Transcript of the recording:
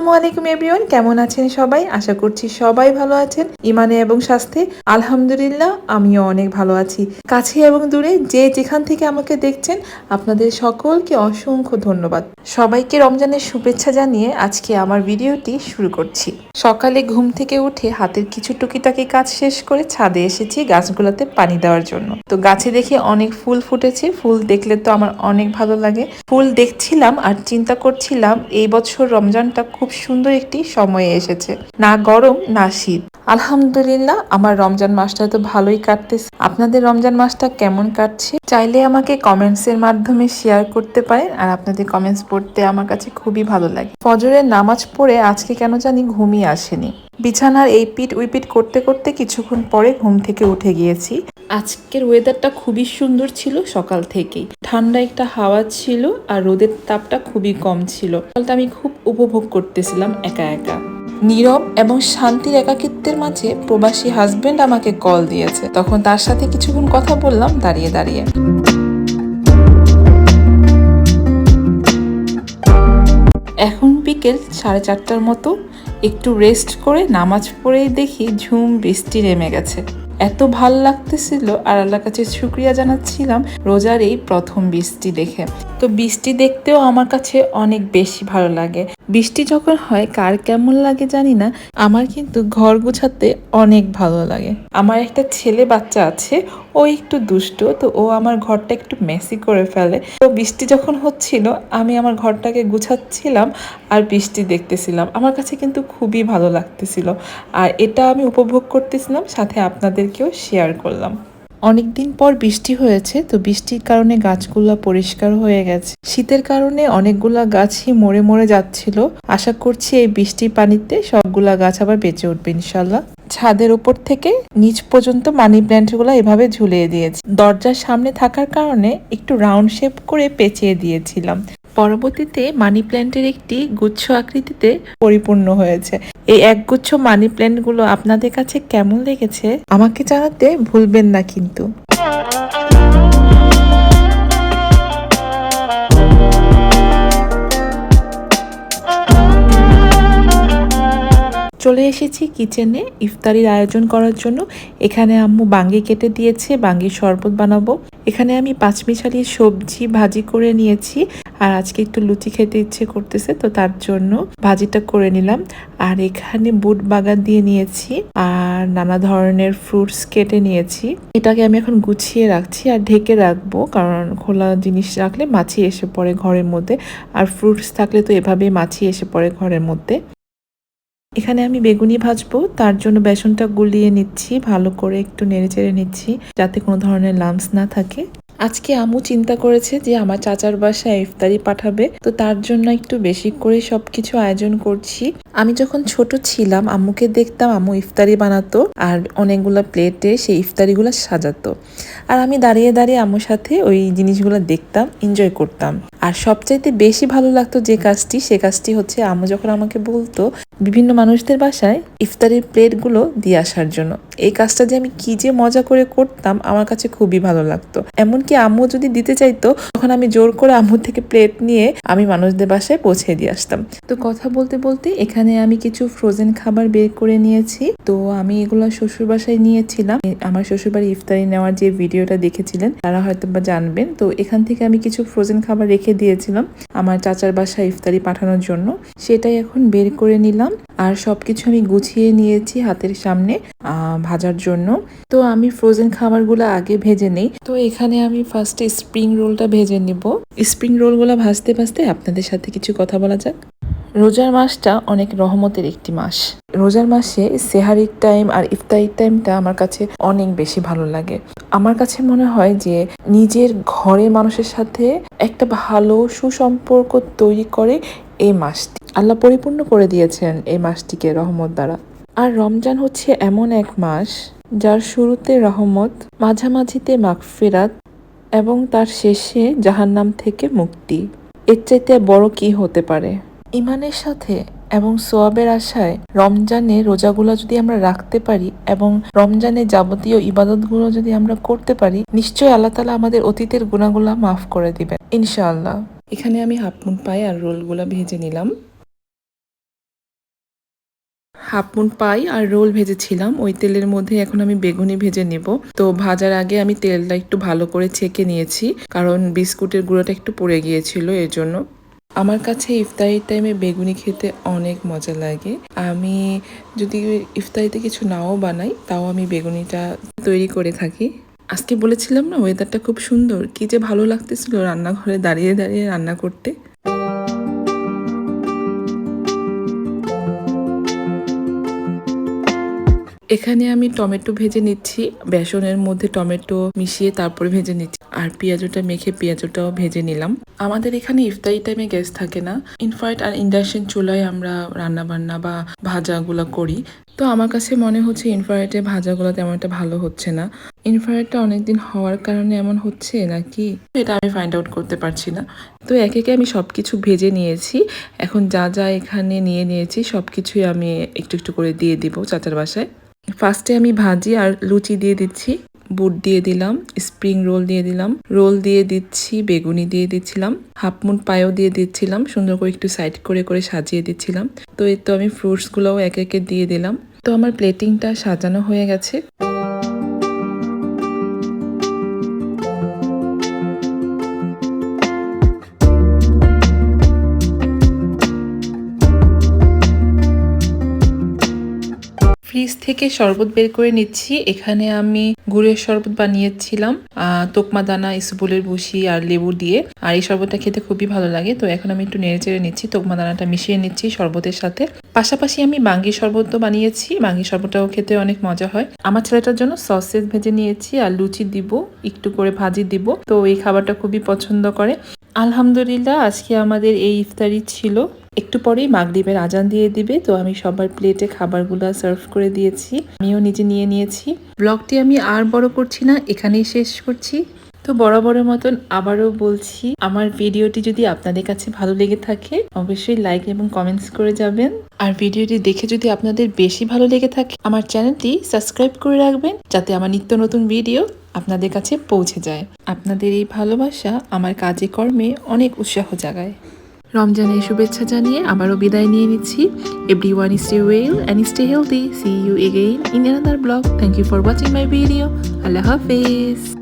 আসসালামু আলাইকুম এভরিওয়ান, কেমন আছেন সবাই? আশা করছি সবাই ভালো আছেন। ইমানে এবং স্বাস্থ্যে, আলহামদুলিল্লাহ, আমিও অনেক ভালো আছি। কাছে এবং দূরে যে যেখান থেকে আমাকে দেখছেন, আপনাদের সকলকে অসংখ্য ধন্যবাদ। সবাইকে রমজানের শুভেচ্ছা জানিয়ে আজকে আমার ভিডিওটি শুরু করছি। সকালে ঘুম থেকে উঠে হাতের কিছু টুকিটাকি কাজ শেষ করে ছাদে এসেছি গাছগুলোতে পানি দেওয়ার জন্য। তো গাছে দেখে অনেক ফুল ফুটেছে, ফুল দেখলে তো আমার অনেক ভালো লাগে। ফুল দেখছিলাম আর চিন্তা করছিলাম, এই বছর রমজানটা খুব সুন্দর একটি সময়ে এসেছে। না গরম না শীত। আলহামদুলিল্লাহ, আমার রমজান মাসটা তো ভালোই কাটতেছে। আপনাদের রমজান মাসটা কেমন কাটছে? চাইলে আমাকে কমেন্টস এর মাধ্যমে শেয়ার করতে পারেন, আর আপনাদের কমেন্টস পড়তে আমার কাছে খুবই ভালো লাগে। ফজরের নামাজ পড়ে আজকে কেন জানি ঘুমিয়ে আসেনি। বিছানার এই পিট উইপিট করতে করতে কিছুক্ষণ পরে ঘুম থেকে উঠে গিয়েছি। আজকের ওয়েদারটা খুবই সুন্দর ছিল সকাল থেকেই। ঠান্ডা একটা হাওয়া ছিল, আর রোদের তাপটা খুবই কম ছিল। ফলটা আমি খুব উপভোগ করতেছিলাম একা একা। নীরব এবং শান্তির একাকিত্বের মাঝে প্রবাসী হাজবেন্ড আমাকে কল দিয়েছে। তখন তার সাথে কিছুক্ষণ কথা বললাম, দাঁড়িয়ে দাঁড়িয়ে। এখন বিকেল সাড়ে চারটার মতো। একটু রেস্ট করে নামাজ পড়েই দেখি ঝুম বৃষ্টি নেমে গেছে। এত ভালো লাগতেছিল আর আল্লাহর কাছে শুক্রিয়া জানাচ্ছিলাম রোজার এই প্রথম বৃষ্টি দেখে। তো বৃষ্টি দেখতেও আমার কাছে অনেক বেশি ভালো লাগে। বৃষ্টি যখন হয়, কার কেমন লাগে জানি না। আমার কিন্তু ঘর গুছাতে অনেক ভালো লাগে। আমার একটা ছেলে বাচ্চা আছে, ও একটু দুষ্ট, তো ও আমার ঘরটা একটু মেসি করে ফেলে। তো বৃষ্টি যখন হচ্ছিল, আমি আমার ঘরটাকে গুছাচ্ছিলাম আর বৃষ্টি দেখতেছিলাম। আমার কাছে কিন্তু খুবই ভালো লাগতেছিল। আর এটা আমি উপভোগ করতেছিলাম, সাথে আপনাদেরকেও শেয়ার করলাম। অনেকদিন পর বৃষ্টি হয়েছে, তো বৃষ্টির কারণে গাছগুলো পরিষ্কার হয়ে গেছে। শীতের কারণে অনেকগুলা গাছই মরে মরে যাচ্ছিল। আশা করছি এই বৃষ্টির পানিতে সবগুলা গাছ আবার বেঁচে উঠবে ইনশাল্লাহ ছাদের উপর থেকে নিচ পর্যন্ত মানি প্ল্যান্টগুলো এভাবে ঝুলিয়ে দিয়েছি। দরজার সামনে থাকার কারণে একটু রাউন্ড শেপ করে পেঁচিয়ে দিয়েছিলাম। পরবর্তীতে মানি প্ল্যান্টের একটি গুচ্ছ আকৃতিতে পরিপূর্ণ হয়েছে। এই একগুচ্ছ মানি প্ল্যান্টগুলো আপনাদের কাছে কেমন লেগেছে? আমাকে জানাতে ভুলবেন না কিন্তু। চলে এসেছি কিচেনে ইফতারির আয়োজন করার জন্য। এখানে আম্মু বাঙ্গি কেটে দিয়েছে, বাঙ্গির শরবত বানাবো। এখানে আমি পাঁচমিশালি সবজি ভাজি করে নিয়েছি আর আজকে একটু লুচি খেতে ইচ্ছে করতেছে, তো তার জন্য ভাজিটা করে নিলাম। আর এখানে বুট বাগান দিয়ে নিয়েছি আর নানা ধরনের ফ্রুটস কেটে নিয়েছি। এটাকে আমি এখন গুছিয়ে রাখছি আর ঢেকে রাখব, কারণ খোলা জিনিস রাখলে মাছি এসে পড়ে ঘরের মধ্যে। আর ফ্রুটস থাকলে তো এভাবেই মাছি এসে পড়ে ঘরের মধ্যে। এখানে আমি বেগুনি ভাজবো, তার জন্য বেসনটা গুলিয়ে নিচ্ছি, ভালো করে একটু নেড়ে চেড়ে নিচ্ছি, যাতে কোনো ধরনের লামস না থাকে। আজকে আমু চিন্তা করেছে যে আমার চাচার বাসায় ইফতারি পাঠাবে, তো তার জন্য একটু বেশি করে সবকিছু আয়োজন করছি। আমি যখন ছোট ছিলাম, আম্মুকে দেখতাম আম্মু ইফতারি বানাতো, আর অনেকগুলো প্লেটে সেই ইফতারিগুলো সাজাতো। আর আমি দাঁড়িয়ে দাঁড়িয়ে আম্মুর সাথে ওই জিনিসগুলো দেখতাম এনজয় করতাম। আর সবচাইতে বেশি ভালো লাগতো যে কাজটি, সে কাজটি হচ্ছে আম্মু যখন আমাকে বলতো বিভিন্ন মানুষদের বাসায় ইফতারির প্লেটগুলো দিয়ে আসার জন্য। এই কাজটা যে আমি কি যে মজা করে করতাম, আমার কাছে খুবই ভালো লাগতো। এমনকি আম্মু যদি দিতে চাইতো, তখন আমি জোর করে আম্মু থেকে প্লেট নিয়ে আমি মানুষদের বাসায় পৌঁছে দিয়ে আসতাম। তো কথা বলতে বলতে এখানে আমি কিছু ফ্রোজেন খাবার বের করে নিয়েছি। তো আমি এগুলো শ্বশুর বাসায় নিয়েছিলাম। আমার শ্বশুরবাড়ি ইফতারি নেওয়ার যে ভিডিওটা দেখেছিলেন, তারা হয়তো বা জানবেন। তো এখান থেকে আমি কিছু ফ্রোজেন খাবার রেখে দিয়েছিলাম আমার চাচার বাসায় ইফতারি পাঠানোর জন্য। সেটাই এখন বের করে নিলাম আর সব কিছু আমি গুছিয়ে নিয়েছি হাতের সামনে ভাজার জন্য। তো আমি ফ্রোজেন খাবারগুলো আগে ভেজে নেই। তো এখানে আমি ফার্স্টে স্প্রিং রোলটা ভেজে নিব। স্প্রিং রোলগুলো ভাজতে ভাজতে আপনাদের সাথে কিছু কথা বলা যাক। রোজার মাসটা অনেক রহমতের একটি মাস। রোজার মাসে সেহারির টাইম আর ইফতারির টাইমটা আমার কাছে অনেক বেশি ভালো লাগে। আমার কাছে মনে হয় যে নিজের ঘরের মানুষের সাথে একটা ভালো সুসম্পর্ক তৈরি করে এই মাসটি। আল্লাহ পরিপূর্ণ করে দিয়েছেন এই মাসটিকে রহমত দ্বারা। আর রমজান হচ্ছে এমন এক মাস যার শুরুতে রহমত, মাঝামাঝিতে মাগফিরাত এবং তার শেষে জাহান্নাম থেকে মুক্তি। এর চাইতে বড় কি হতে পারে? ইমানের সাথে এবং সোয়াবের আশায় রমজানে রোজাগুলো যদি আমরা রাখতে পারি এবং রমজানে যাবতীয় ইবাদতগুলো যদি আমরা করতে পারি, নিশ্চয়ই আল্লাহ তালা আমাদের অতীতের গুণাগুলা মাফ করে দিবেন, ইনশাআল্লাহ। এখানে আমি হাফ মুন পাই আর রোলগুলা ভেজে নিলাম। হাফ মুন পাই আর রোল ভেজেছিলাম, ওই তেলের মধ্যে এখন আমি বেগুনি ভেজে নেব। তো ভাজার আগে আমি তেলটা একটু ভালো করে ছেঁকে নিয়েছি, কারণ বিস্কুটের গুঁড়োটা একটু পড়ে গিয়েছিল এর জন্য আমার কাছে ইফতারির টাইমে বেগুনি খেতে অনেক মজা লাগে। আমি যদি ইফতারিতে কিছু নাও বানাই, তাও আমি বেগুনিটা তৈরি করে থাকি। আজকে বলেছিলাম না ওয়েদারটা খুব সুন্দর। কি যে ভালো লাগতেছিল রান্নাঘরে দাঁড়িয়ে দাঁড়িয়ে রান্না করতে। এখানে আমি টমেটো ভেজে নিচ্ছি, বেসনের মধ্যে টমেটো মিশিয়ে তারপরে ভেজে নিচ্ছি। আর পেঁয়াজটা মেখে পেঁয়াজটাও ভেজে নিলাম। আমাদের এখানে ইফতারি টাইমে গ্যাস থাকে না। ইনফ্যাক্ট আর ইন্ডাকশন চুলায় আমরা রান্না বান্না বা ভাজাগুলো করি। তো আমার কাছে মনে হচ্ছে ইনফ্রারেটে ভাজাগুলো তেমন একটা ভালো হচ্ছে না। ইনফ্রারেটটা অনেকদিন হওয়ার কারণে এমন হচ্ছে নাকি? এটা আমি ফাইন্ড আউট করতে পারছি না। তো একে একে আমি সব কিছু ভেজে নিয়েছি। এখন যা যা এখানে নিয়ে নিয়েছি সব কিছুই আমি একটু একটু করে দিয়ে দিব চাচার বাসায়। ফার্স্টে আমি ভাজি আর লুচি দিয়ে দিচ্ছি, বুট দিয়ে দিলাম স্প্রিং রোল দিয়ে দিলাম রোল দিয়ে দিচ্ছি, বেগুনি দিয়ে দিচ্ছিলাম হাফ মুন পায়েও দিয়ে দিচ্ছিলাম, সুন্দর করে একটু সাইড করে করে সাজিয়ে দিচ্ছিলাম। তো এর তো আমি ফ্রুটসগুলোও একে একে দিয়ে দিলাম। তো আমার প্লেটিংটা সাজানো হয়ে গেছে। ফ্রিজ থেকে শরবত বের করে নিচ্ছি। এখানে আমি গুড়ের শরবত বানিয়েছিলাম তোকমা দানা ইসবুলের ভুসি আর লেবু দিয়ে। আর এই শরবতটা খেতে খুবই ভালো লাগে, তো এখন আমি একটু নেড়ে চেড়ে নিচ্ছি তোকমা দানাটা মিশিয়ে নিচ্ছি শরবতের সাথে। পাশাপাশি আমি বাঙ্গি শরবতও বানিয়েছি বাঙ্গি শরবতটাও খেতে অনেক মজা হয়। আমার ছেলেটার জন্য সসেস ভেজে নিয়েছি আর লুচি দিব, একটু করে ভাজি দিব, তো এই খাবারটা খুবই পছন্দ করে। আলহামদুলিল্লাহ, আজকে আমাদের এই ইফতারি ছিল। একটু পরেই মাগরিবের আজান দিয়ে দিবে, তো আমি সবার প্লেটে খাবারগুলো সার্ভ করে দিয়েছি। আমিও নিজে নিয়ে নিয়েছি। ব্লগটি আমি আর বড় করছি না, এখানেই শেষ করছি। তো বরাবরের মতন আবারও বলছি, আমার ভিডিওটি যদি আপনাদের কাছে ভালো লেগে থাকে, অবশ্যই লাইক এবং কমেন্টস করে যাবেন। আর ভিডিওটি দেখে যদি আপনাদের বেশি ভালো লেগে থাকে, আমার চ্যানেলটি সাবস্ক্রাইব করে রাখবেন, যাতে আমার নিত্য নতুন ভিডিও আপনাদের কাছে পৌঁছে যায়। আপনাদের এই ভালোবাসা আমার কাজে কর্মে অনেক উৎসাহ জাগায়। রমজানের শুভেচ্ছা জানিয়ে আবারও বিদায় নিয়ে নিচ্ছি। Every one stay well and stay healthy see you again in another blog thank you for watching my video আল্লাহ হাফেজ।